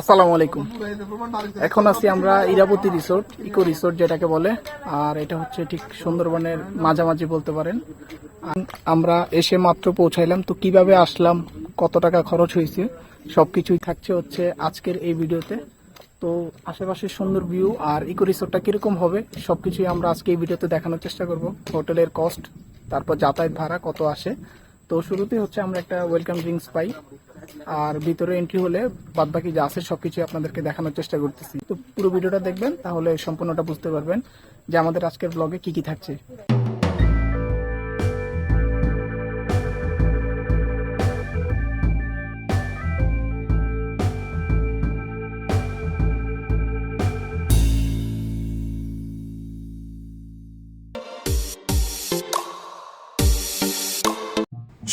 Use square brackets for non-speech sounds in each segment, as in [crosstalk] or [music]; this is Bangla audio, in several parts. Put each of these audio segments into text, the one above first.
আসসালামু আলাইকুম। এখন আছি আমরা ইরাবতী রিসোর্ট, ইকো রিসোর্ট যেটাকে বলে, আর এটা হচ্ছে ঠিক সুন্দরবনের মাঝামাঝি বলতে পারেন। আমরা এসে মাত্র পৌঁছাইলাম, তো কীভাবে আসলাম, কত টাকা খরচ হয়েছে, সবকিছুই থাকছে হচ্ছে আজকের এই ভিডিওতে। তো আশেপাশে সুন্দর ভিউ আর ইকো রিসোর্টটা কীরকম হবে, সবকিছুই আমরা আজকে এই ভিডিওতে দেখানোর চেষ্টা করব। হোটেলের কস্ট তারপর যাতায়াত ভাড়া কত আসে তো শুরুতে হচ্ছে আমরা একটা ওয়েলকাম ড্রিঙ্কস পাই। আর ভিতরে এন্ট্রি হলে বাদ বাকি যা আছে সবকিছু আপনাদেরকে দেখানোর চেষ্টা করতেছি। তো পুরো ভিডিওটা দেখবেন, তাহলে সম্পূর্ণটা বুঝতে পারবেন যে আমাদের আজকের ব্লগে কি কি থাকছে।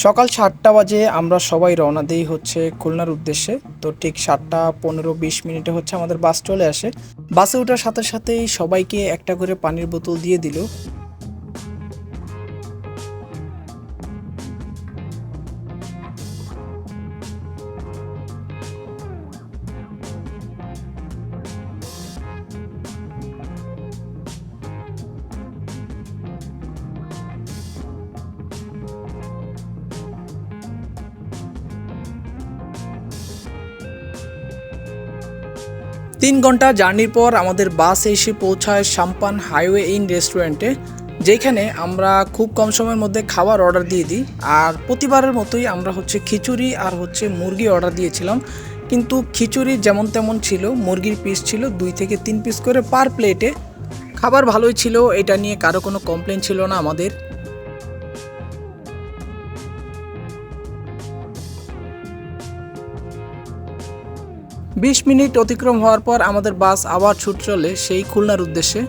সকাল সাতটা বাজে আমরা সবাই রওনা দিই হচ্ছে খুলনার উদ্দেশ্যে। তো ঠিক সাতটা পনেরো বিশ মিনিটে হচ্ছে আমাদের বাস চলে আসে। বাসে ওঠার সাথে সাথেই সবাইকে একটা করে পানির বোতল দিয়ে দিল। তিন ঘণ্টা জার্নির পর আমাদের বাস এসে পৌঁছায় সাম্পান হাইওয়ে ইন রেস্টুরেন্টে, যেখানে আমরা খুব কম সময়ের মধ্যে খাবার অর্ডার দিয়ে দিই। আর প্রতিবারের মতোই আমরা হচ্ছে খিচুড়ি আর হচ্ছে মুরগি অর্ডার দিয়েছিলাম। কিন্তু খিচুড়ি যেমন তেমন ছিল, মুরগির পিস ছিল দুই থেকে তিন পিস করে পার প্লেটে খাবার ভালোই ছিল, এটা নিয়ে কারও কোনো কমপ্লেন ছিল না আমাদের। বিশ মিনিট অতিক্রম হওয়ার পর আমাদের বাস আবার ছুট চলে সেই খুলনার উদ্দেশ্যে।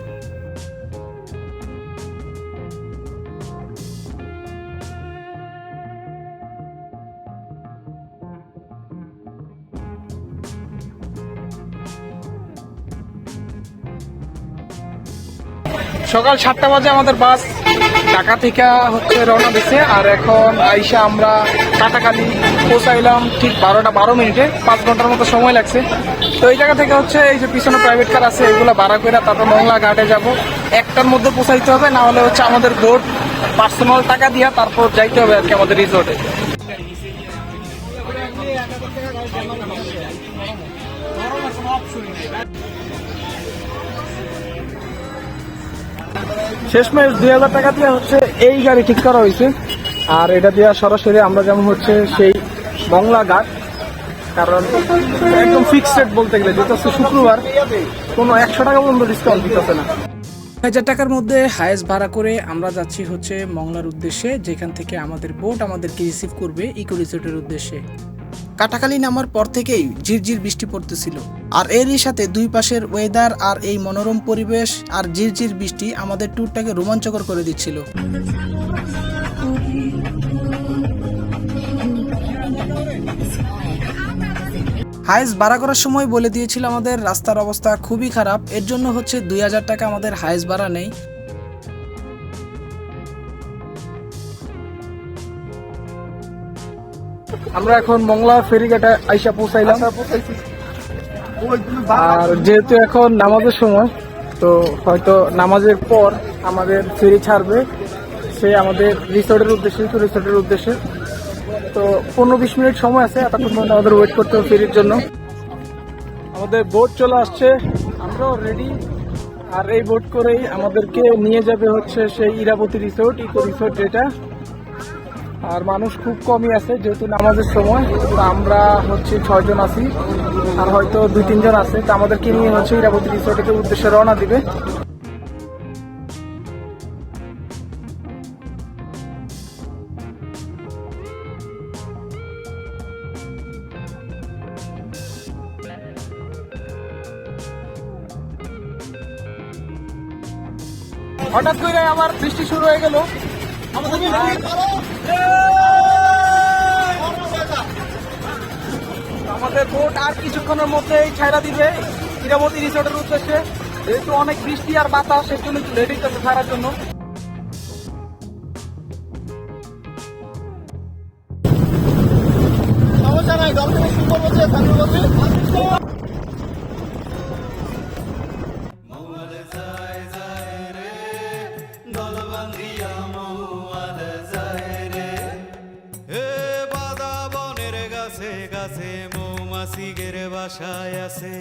সকাল সাতটা বাজে আমাদের বাস। ঢাকা থেকে হচ্ছে রওনা দিছে। আর এখন আইসা আমরা কাটাকালি পৌঁছাইলাম ঠিক বারোটা বারো মিনিটে, পাঁচ ঘণ্টার মতো সময় লাগছে। তো এই জায়গা থেকে হচ্ছে এই যে পিছনে প্রাইভেট কার আছে, এগুলো ভাড়া করে তারপর মংলা ঘাটে যাব। একটার মধ্যে পৌঁছাইতে হবে, না হলে হচ্ছে আমাদের বোট পার্সোনাল টাকা দিয়া তারপর যাইতে হবে আর কি আমাদের রিসোর্টে শেষমেশ দুই হাজার টাকা দিয়ে হচ্ছে এই গাড়ি ঠিক করা হয়েছে। আর এটা দিয়ে সরাসরি আমরা যেমন হচ্ছে সেই মংলা ঘাট, কারণ একদম ফিক্সড বলতে গেলে, যেটা হচ্ছে শুক্রবার, কোনো একশো টাকা পর্যন্ত ডিসকাউন্ট দিতেছে না। হাজার টাকার মধ্যে হায়েস্ট ভাড়া করে আমরা যাচ্ছি হচ্ছে মংলার উদ্দেশ্যে, যেখান থেকে আমাদের বোট আমাদেরকে রিসিভ করবে ইকো রিসোর্টের উদ্দেশ্যে। কাটাকালি নামার পর থেকেই ঝিরঝির বৃষ্টি পড়তেছিল। আর এরই সাথে দুই পাশের ওয়েদার আর এই মনোরম পরিবেশ আর ঝিরঝির বৃষ্টি আমাদের ট্যুরটাকে রোমাঞ্চকর করে দিচ্ছিল। হায়েস ভাড়া করার সময় বলে দিয়েছিল আমাদের, রাস্তার অবস্থা খুবই খারাপ। এর জন্য হচ্ছে দুই হাজার টাকা আমাদের হায়েস ভাড়া নেই। আমরা এখন মংলা ফেরিঘাটে আইসা পৌঁছাইলাম। আর যেহেতু এখন নামাজের সময় তো হয়তো নামাজের পর আমাদের ফেরি ছাড়বে। সে আমাদের রিসোর্টের উদ্দেশ্যে তো রিসোর্টের উদ্দেশ্যে। তো পনেরো বিশ মিনিট সময় আছে এতক্ষণ পর্যন্ত আমাদের ওয়েট করতে হবে ফেরির জন্য। আমাদের বোট চলে আসছে। আমরাও রেডি আর এই বোট করেই আমাদেরকে নিয়ে যাবে হচ্ছে সেই ইরাবতী রিসোর্ট ইকো রিসোর্ট যেটা। আর মানুষ খুব কমই আছে, যেহেতু নামাজের সময়। তো আমরা হচ্ছে ছয়জন আছি, আর হয়তো দুই তিনজন আছে। তো আমাদেরকে নিয়ে হচ্ছে ইরাবতী রিসোর্টের উদ্দেশ্যে রওনা দিবে। হঠাৎ করে আমার বৃষ্টি শুরু হয়ে গেল। আমাদের বোট আর কিছুক্ষণের মধ্যেই ছাইরা দিবে। ইরাবতী রিসোর্টের উদ্দেশ্যে। যেহেতু অনেক বৃষ্টি আর বাতাস, সেজন্য জন্য রেডি করতে ছাড়ার জন্য। বাসায় আছে।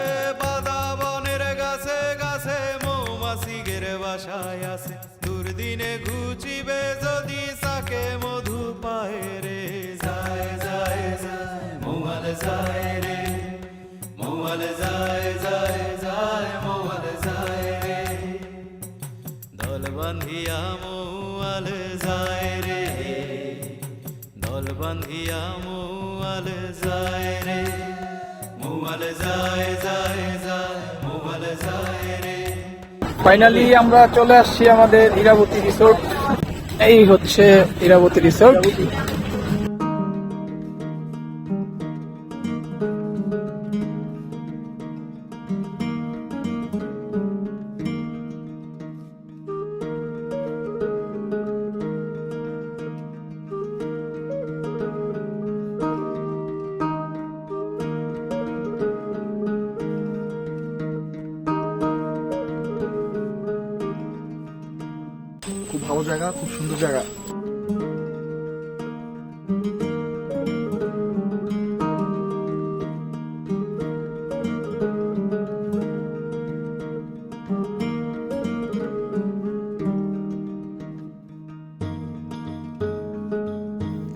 এ বাদা বনের গাছে গাছে মৌমাছিগের বাসায় আছে। দুর্দিনে ঘুচিবে যদি সাকে মধু পায় রে। যায় যায় যায় মৌয়াল যায় রে। মৌয়াল যায় যায় যায় মৌয়াল যায় রে। দল বান্ধিয়া মৌয়াল যায় রে দল বান্ধিয়া মৌয়াল যায় রে মৌয়াল যায় যায় যায় মৌয়াল যায় রে ফাইনালি আমরা চলে আসছি আমাদের ইরাবতী রিসোর্ট এই হচ্ছে ইরাবতী রিসোর্ট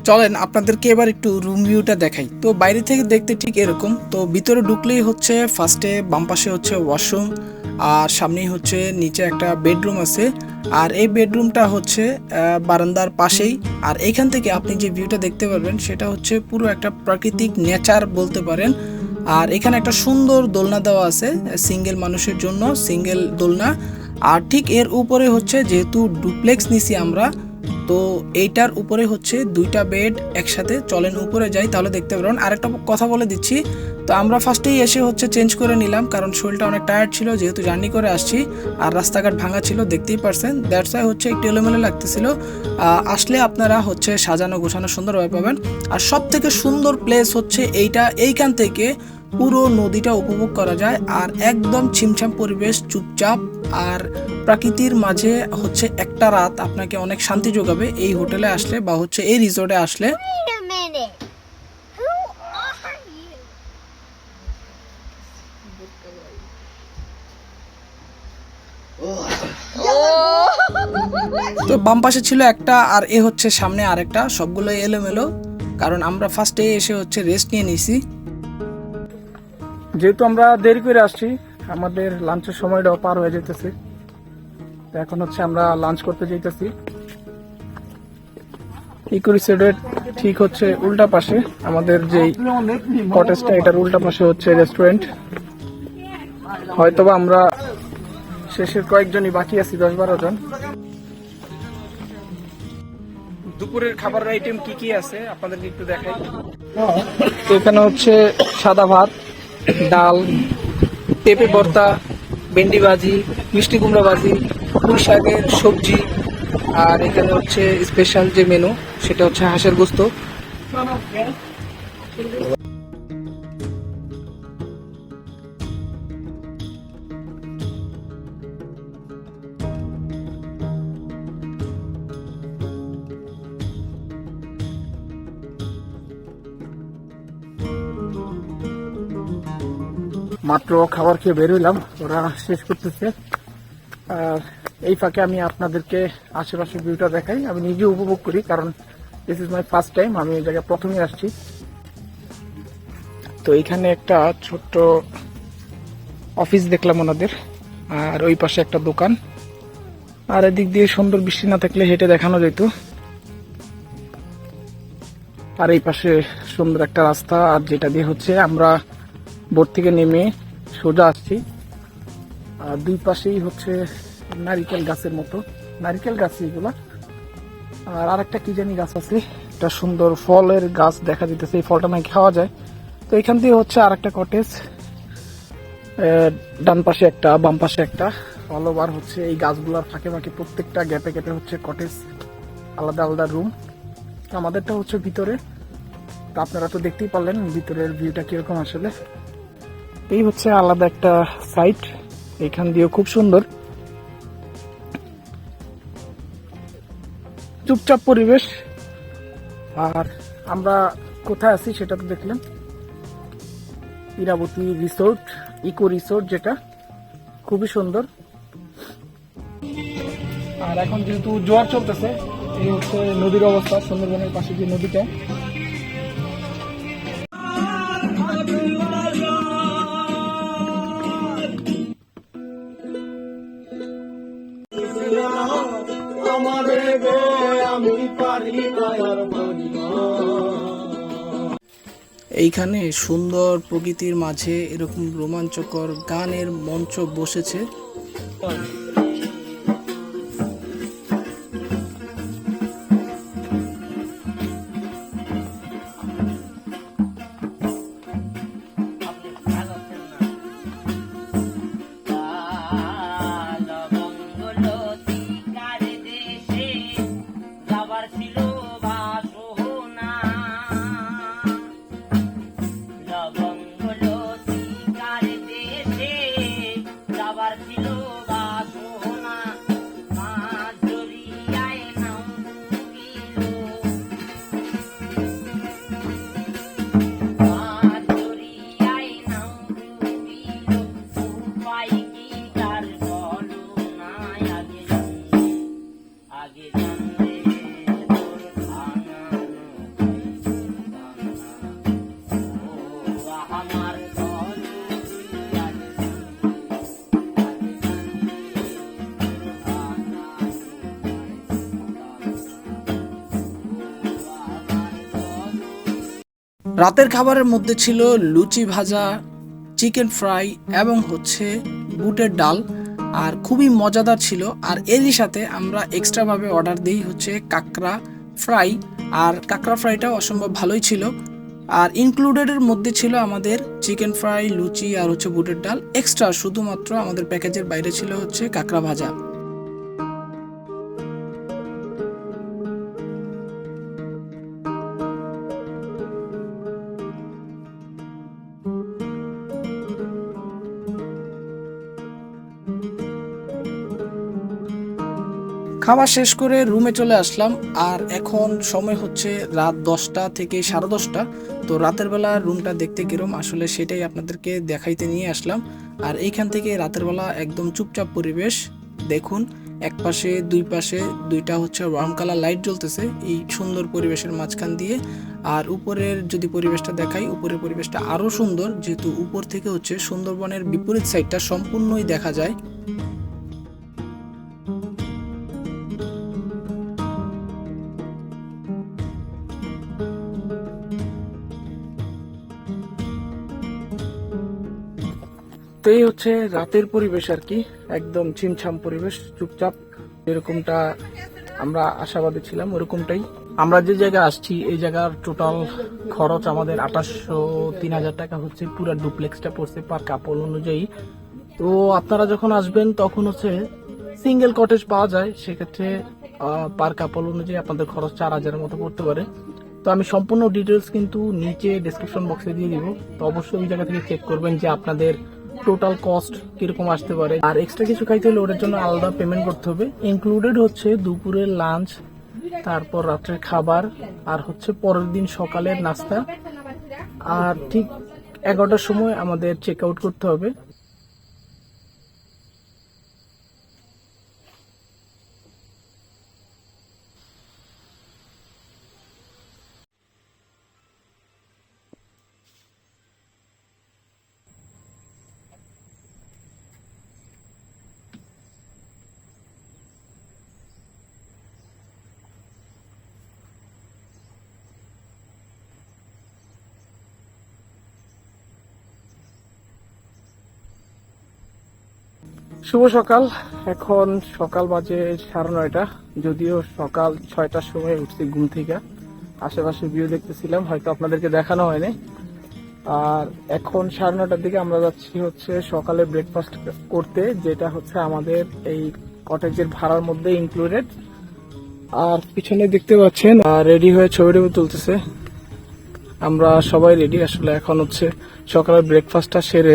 চলেন, আপনাদেরকে এবার একটু রুম ভিউটা দেখাই। তো বাইরে থেকে দেখতে ঠিক এরকম। তো ভিতরে ঢুকলেই হচ্ছে ফার্স্টে বাম পাশে হচ্ছে ওয়াশরুম আর সামনেই হচ্ছে নিচে একটা বেডরুম আছে। আর এই বেডরুমটা হচ্ছে বারান্দার পাশেই। আর এখান থেকে আপনি যে ভিউটা দেখতে পারবেন, সেটা হচ্ছে পুরো একটা প্রাকৃতিক নেচার বলতে পারেন। আর এখানে একটা সুন্দর দোলনা দেওয়া আছে সিঙ্গেল মানুষের জন্য সিঙ্গেল দোলনা। আর ঠিক এর উপরে হচ্ছে যেহেতু ডুপ্লেক্স নিছি আমরা, তো এইটার উপরে হচ্ছে দুইটা বেড একসাথে। চলেন উপরে যাই, তাহলে দেখতে পারবেন। আরেকটা কথা বলে দিচ্ছি তো আমরা ফার্স্টেই এসে হচ্ছে চেঞ্জ করে নিলাম, কারণ শরীরটা অনেক টায়ার্ড ছিল, যেহেতু জার্নি করে আসছি, আর রাস্তাঘাট ভাঙা ছিল, দেখতেই পারছেন। দ্যাটস আই হচ্ছে একটু এলোমেলো লাগতেছিল। আসলে আপনারা হচ্ছে সাজানো গোছানো সুন্দরভাবে পাবেন। আর সব থেকে সুন্দর প্লেস হচ্ছে এইটা, এইখান থেকে পুরো নদীটা উপভোগ করা যায়, আর একদম ছিমছাম পরিবেশ, চুপচাপ, আর প্রকৃতির মাঝে হচ্ছে একটা রাত আপনাকে অনেক শান্তি যোগাবে এই হোটেলে আসলে বা হচ্ছে এই রিসোর্টে আসলে। তো বাম পাশে ছিল একটা আর এ হচ্ছে সামনে আরেকটা। সবগুলো এলোমেলো, কারণ আমরা ফার্স্টে এসে হচ্ছে রেস্ট নিয়ে নিছি। যেহেতু আমরা দেরি করে আসছি, আমাদের লাঞ্চের সময়টাও পার হয়ে যেতেছে এখন হচ্ছে আমরা লাঞ্চ করতে যেতেছি ইকো রিসোর্টের ঠিক হচ্ছে উল্টা পাশে। আমাদের যেই কটেজটা এটার উল্টা পাশে হচ্ছে রেস্টুরেন্ট হয়তোবা আমরা শেষের কয়েকজনই বাকি আছি, দশ বারো জন। দুপুরের খাবারের আইটেম কি কি আছে? আপনাদের একটু দেখাই। তো এখানে হচ্ছে সাদা ভাত, ডাল, পেঁপে ভর্তা, ভেন্ডি ভাজি, মিষ্টি কুমড়া ভাজি, পুঁই শাকের সবজি, আর এখানে হচ্ছে স্পেশাল যে মেনু সেটা হচ্ছে হাঁসের গোস্ত। মাত্র খাবার খেয়ে বেরোলাম ওরা শেষ করতেছে। আর এই ফাঁকে আমি আপনাদেরকে আশেপাশের ভিউটা দেখাই। আমি নিজে উপভোগ করি, কারণ this is my first time আমি এই জায়গায় প্রথমে আসছি। তো এখানে একটা ছোট্ট অফিস দেখলাম ওনাদের, আর ওই পাশে একটা দোকান। আর এদিক দিয়ে সুন্দর বৃষ্টি না থাকলে হেঁটে দেখানো যেত। আর এই পাশে সুন্দর একটা রাস্তা, আর যেটা দিয়ে হচ্ছে আমরা বোট থেকে নেমে সোজা আসছি। আর দুই পাশেই হচ্ছে নারিকেল গাছের মতো। নারিকেল গাছ এগুলা। আর আরেকটা কি জানি গাছ আছে? একটা সুন্দর ফলের গাছ দেখা যেতেছে এই ফলটা নাকি খাওয়া যায়। তো এখান দিয়ে হচ্ছে আরেকটা কটেজ ডান পাশে একটা, বাম পাশে একটা। অল ওভার হচ্ছে এই গাছগুলোর ফাঁকে ফাঁকে প্রত্যেকটা গ্যাপে গ্যাপে হচ্ছে কটেজ আলাদা আলাদা রুম আমাদেরটা হচ্ছে ভিতরে। তো আপনারা তো দেখতেই পারলেন ভিতরের ভিউটা কীরকম আসলে। এই হচ্ছে আলাদা একটা সাইট এখান দিয়েও খুব সুন্দর। চুপচাপ পরিবেশ। আর আমরা কোথায় আছি সেটা তো দেখলেন। ইরাবতী রিসোর্ট ইকো রিসোর্ট যেটা, খুবই সুন্দর। আর এখন যেহেতু জোয়ার চলতেছে, এই হচ্ছে নদীর অবস্থা, সুন্দরবনের পাশে যে নদীটা। এইখানে সুন্দর প্রকৃতির মাঝে এরকম রোমাঞ্চকর গানের মঞ্চ বসেছে। রাতের খাবারের মধ্যে ছিল লুচি ভাজা চিকেন ফ্রাই এবং হচ্ছে বুটের ডাল। আর খুবই মজাদার ছিল। আর এরই সাথে আমরা এক্সট্রাভাবে অর্ডার দিই হচ্ছে কাঁকড়া ফ্রাই আর কাঁকড়া ফ্রাইটাও অসম্ভব ভালোই ছিল। আর ইনক্লুডেডের মধ্যে ছিল আমাদের চিকেন ফ্রাই লুচি আর হচ্ছে বুটের ডাল। এক্সট্রা শুধুমাত্র আমাদের প্যাকেজের বাইরে ছিল হচ্ছে কাঁকড়া ভাজা। খাওয়া শেষ করে রুমে চলে আসলাম, আর এখন সময় হচ্ছে রাত দশটা থেকে সাড়ে দশটা। তো রাতের বেলা রুমটা দেখতে কিরম, আসলে সেটাই আপনাদেরকে দেখাইতে নিয়ে আসলাম। আর এইখান থেকে রাতের বেলা একদম চুপচাপ পরিবেশ, দেখুন, এক পাশে, দুই পাশে, দুইটা হচ্ছে ওয়ার্ম কালার লাইট জ্বলতেছে, এই সুন্দর পরিবেশের মাঝখান দিয়ে। আর উপরের যদি পরিবেশটা দেখাই, উপরের পরিবেশটা আরও সুন্দর, যেহেতু উপর থেকে হচ্ছে সুন্দরবনের বিপরীত সাইডটা সম্পূর্ণই দেখা যায়। তো এই হচ্ছে রাতের পরিবেশ আর কি, একদম ছিমছাম পরিবেশ, চুপচাপ এরকমটা আমরা আশাবাদী ছিলাম, ওরকমটাই। আমরা যে জায়গায় আসছি, এই জায়গার টোটাল খরচ আমাদের আঠাশশো তিন হাজার টাকা হচ্ছে, পুরো ডুপ্লেক্সটা পড়ছে পার কাপড় অনুযায়ী। তো আপনারা যখন আসবেন, তখন হচ্ছে সিঙ্গেল কটেজ পাওয়া যায়, সেক্ষেত্রে পার কাপড় অনুযায়ী আপনাদের খরচ চার হাজারের মতো পড়তে পারে। তো আমি সম্পূর্ণ ডিটেলস কিন্তু নিচে ডেসক্রিপশন বক্সে দিয়ে দিব। তো অবশ্যই ওই জায়গা থেকে চেক করবেন যে আপনাদের টোটাল কস্ট কীরকম আসতে পারে। আর এক্সট্রা কিছু খাইতে হলে ওটার জন্য আলাদা পেমেন্ট করতে হবে। ইনক্লুডেড হচ্ছে দুপুরের লাঞ্চ তারপর রাত্রের খাবার, আর হচ্ছে পরের দিন সকালের নাস্তা। আর ঠিক এগারোটার সময় আমাদের চেক আউট করতে হবে। শুভ সকাল। এখন সকাল বাজে সাড়ে নয়টা। যদিও সকাল ছয়টার সময় উঠছি ঘুম থেকে। আশেপাশে ভিউ দেখতেছিলাম, হয়তো আপনাদেরকে দেখানো হয়নি। আর এখন সাড়ে নটার দিকে আমরা যাচ্ছি হচ্ছে সকালে ব্রেকফাস্ট করতে, যেটা হচ্ছে আমাদের এই কটেজের ভাড়ার মধ্যে ইনক্লুডেড আর পিছনে দেখতে পাচ্ছেন রেডি হয়ে ছবি টবি তুলতেছে। আমরা সবাই রেডি আসলে এখন হচ্ছে সকালের ব্রেকফাস্টটা সেরে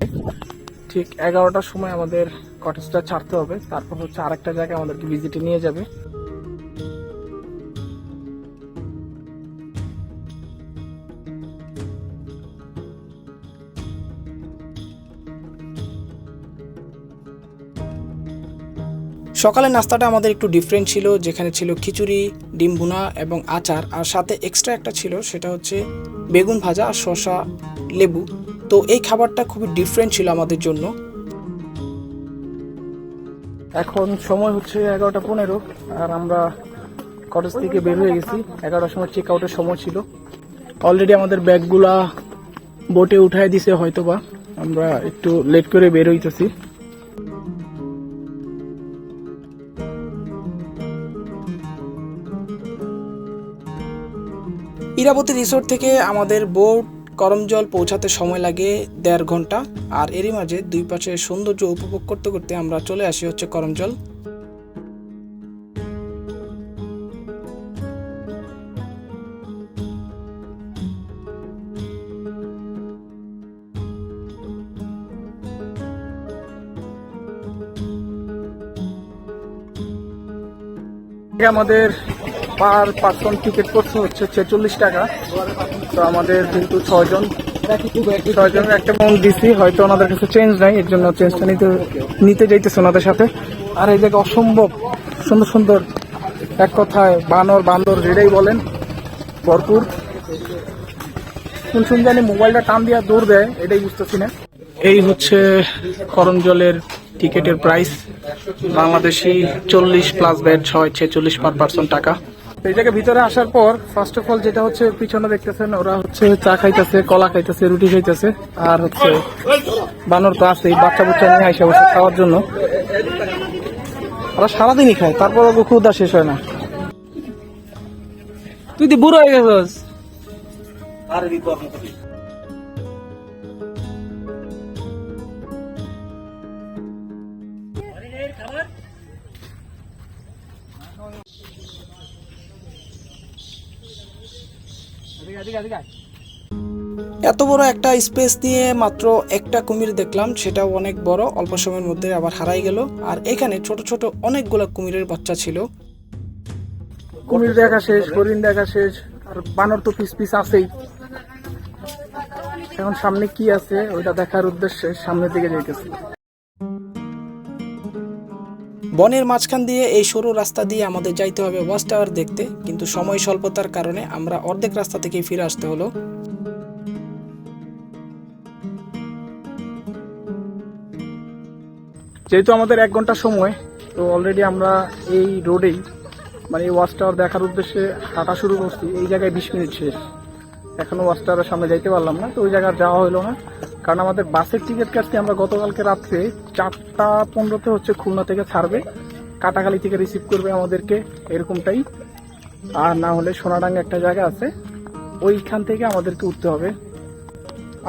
ঠিক এগারোটার সময় আমাদের কটেজটা ছাড়তে হবে। তারপর হচ্ছে আরেকটা জায়গায় আমাদেরকে ভিজিটে নিয়ে যাবে। সকালের নাস্তাটা আমাদের একটু ডিফারেন্ট ছিল, যেখানে ছিল খিচুড়ি, ডিম বুনা এবং আচার। আর সাথে এক্সট্রা একটা ছিল, সেটা হচ্ছে বেগুন ভাজা আর শসা লেবু। তো এই খাবারটা খুবই ডিফারেন্ট ছিল আমাদের জন্য। এখন সময় হচ্ছে এগারোটা পনেরো, আর আমরা কলেজ থেকে বের হয়ে গেছি। এগারোটার সময় চেক আউটের সময় ছিল। অলরেডি আমাদের ব্যাগগুলা বোটে উঠায় দিছে হয়তোবা। আমরা একটু লেট করে বের হইতেছি। ইরাবতী রিসোর্ট থেকে আমাদের বোট করমজল পৌঁছাতে সময় লাগে দেড় ঘণ্টা। আর এরই মাঝে দুই পাশে সৌন্দর্য উপভোগ করতে করতে আমরা চলে আসি হচ্ছে করমজল আমাদের পার পার্সন টিকিট করতে হচ্ছে ছেচল্লিশ টাকা। তো আমাদের যেহেতু ছয়জন ছয়জনের একটা মন দিছি, হয়তো ওনাদের কাছে চেঞ্জ নাই, এর জন্য চেঞ্জটা নিতে নিতে যাইতেছে ওনাদের সাথে। আর এই জায়গায় অসম্ভব, সুন্দর সুন্দর, এক কথায় বানর বান্দর যেটাই বলেন, ভরপুর। কোন জানি মোবাইলটা টান দিয়ে দৌড় দেয়, এটাই বুঝতেছি না। এই হচ্ছে করমজলের টিকিটের প্রাইস বাংলাদেশি চল্লিশ প্লাস ব্যাট ছয় ছেচল্লিশ পার পার্সন টাকা। জায়গায় ভিতরে আসার পর ফার্স্ট অফ অল যেটা হচ্ছে পিছনে দেখতেছেন, ওরা হচ্ছে চা খাইতেছে, কলা খাইতেছে, রুটি খাইতেছে, আর হচ্ছে বানর তো আছে বাচ্চা বুচ্চা নিয়ে আইসা বসে খাওয়ার জন্য। ওরা সারাদিনই খায়, তারপর ওকে ক্ষুদা শেষ হয় না। তুই তো বুড়ো হয়ে গেছিস। এত বড় একটা স্পেস নিয়ে মাত্র একটা কুমির দেখলাম সেটাও অনেক বড় অল্প সময়ের মধ্যে আবার হারাই গেল। আর এখানে ছোট ছোট অনেকগুলো কুমিরের বাচ্চা ছিল। কুমির দেখা শেষ হরিণ দেখা শেষ আর বানর তো পিস পিস আছেই। এখন সামনে কি আছে ওইটা দেখার উদ্দেশ্যে সামনের দিকে যাইতেছি। বনের মাঝখান দিয়ে এই সরু রাস্তা দিয়ে আমাদের যাইতে হবে ওয়াচ টাওয়ার দেখতে, কিন্তু সময় স্বল্পতার কারণে আমরা অর্ধেক রাস্তা থেকেই ফিরে আসতে হলো। যেহেতু আমাদের এক ঘণ্টা সময়, তো অলরেডি আমরা এই রোডেই মানে এই ওয়াচ টাওয়ার দেখার উদ্দেশ্যে হাঁটা শুরু করছি। এই জায়গায় বিশ মিনিট শেষ। এখনও ওয়াচ সামনে যাইতে পারলাম না, তো ওই জায়গায় যাওয়া হলো না। কারণ আমাদের বাসের টিকিট কাটতে আমরা গতকালকে রাত্রে চারটা পনেরোতে হচ্ছে খুলনা থেকে ছাড়বে, কাটাখালি থেকে রিসিভ করবে আমাদেরকে এরকমটাই। আর না হলে সোনাডাঙ্গা একটা জায়গা আছে, ওইখান থেকে আমাদেরকে উঠতে হবে।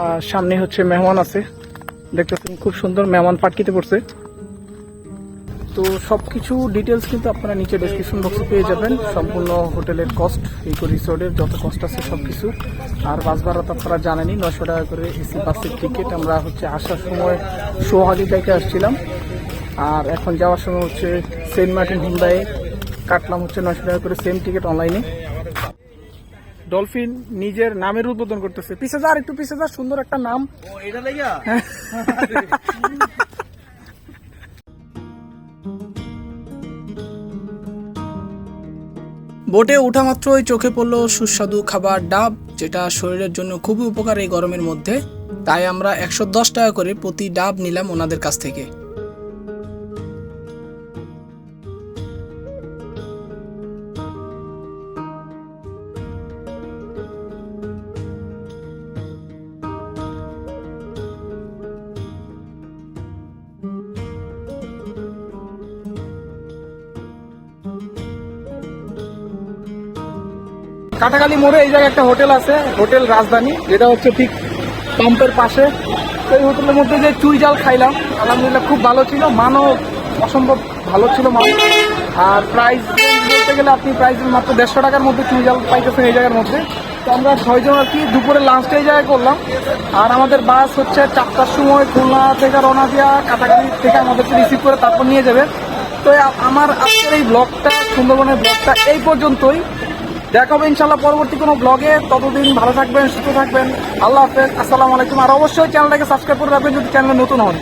আর সামনে হচ্ছে মেহমান আছে, দেখতেছেন খুব সুন্দর মেহমান পাটকিতে পড়ছে। তো সব কিছু ডিটেলস কিন্তু আপনারা নিচে ডেসক্রিপশন বক্সে পেয়ে যাবেন। সম্পূর্ণ হোটেলের কস্ট ইকো রিসোর্টের যত কস্ট আছে সব কিছু আর বাস ভাড়া তো আপনারা জানেনই নশো টাকা করে এসি বাসের টিকিট আমরা হচ্ছে আসার সময় সোহালি থেকে আসছিলাম। আর এখন যাওয়ার সময় হচ্ছে সেন্ট মার্টিন হুন্দায় কাটলাম হচ্ছে নশো টাকা করে সেম টিকিট অনলাইনে ডলফিন নিজের নামের উদ্বোধন করতেছে। পিসে যা আর একটু পিসে যা সুন্দর একটা নাম। [laughs] বোটে ওঠা মাত্রই চোখে পড়ল সুস্বাদু খাবার ডাব, যেটা শরীরের জন্য খুবই উপকার এই গরমের মধ্যে। তাই আমরা একশো দশ টাকা করে প্রতি ডাব নিলাম ওনাদের কাছ থেকে। কাটাকালি মোড়ে এই জায়গায় একটা হোটেল আছে, হোটেল রাজধানী, যেটা হচ্ছে ঠিক পাম্পের পাশে। তো এই হোটেলের মধ্যে যে চুই জাল খাইলাম, আলহামদুলিল্লাহ খুব ভালো ছিল, মানও অসম্ভব ভালো ছিল মান আর প্রাইস বলতে গেলে আপনি প্রাইস মাত্র দেড়শো টাকার মধ্যে চুই জাল পাইতেছেন এই জায়গার মধ্যে। তো আমরা ছয়জন আর কি দুপুরে লাঞ্চটা এই জায়গায় করলাম। আর আমাদের বাস হচ্ছে চারটার সময় খুলনা থেকে রওনা দিয়া কাটাকালি থেকে আমাদেরকে রিসিভ করে তারপর নিয়ে যাবে। তো আমার আজকের এই ব্লগটা সুন্দরবনের ব্লগটা এই পর্যন্তই। দেখা হবে ইনশাল্লাহ পরবর্তী কোনো ব্লগে ততদিন ভালো থাকবেন, সুস্থ থাকবেন। আল্লাহ হাফেজ। আসসালামু আলাইকুম। আর অবশ্যই চ্যানেলটাকে সাবস্ক্রাইব করে রাখবেন যদি চ্যানেল নতুন হন।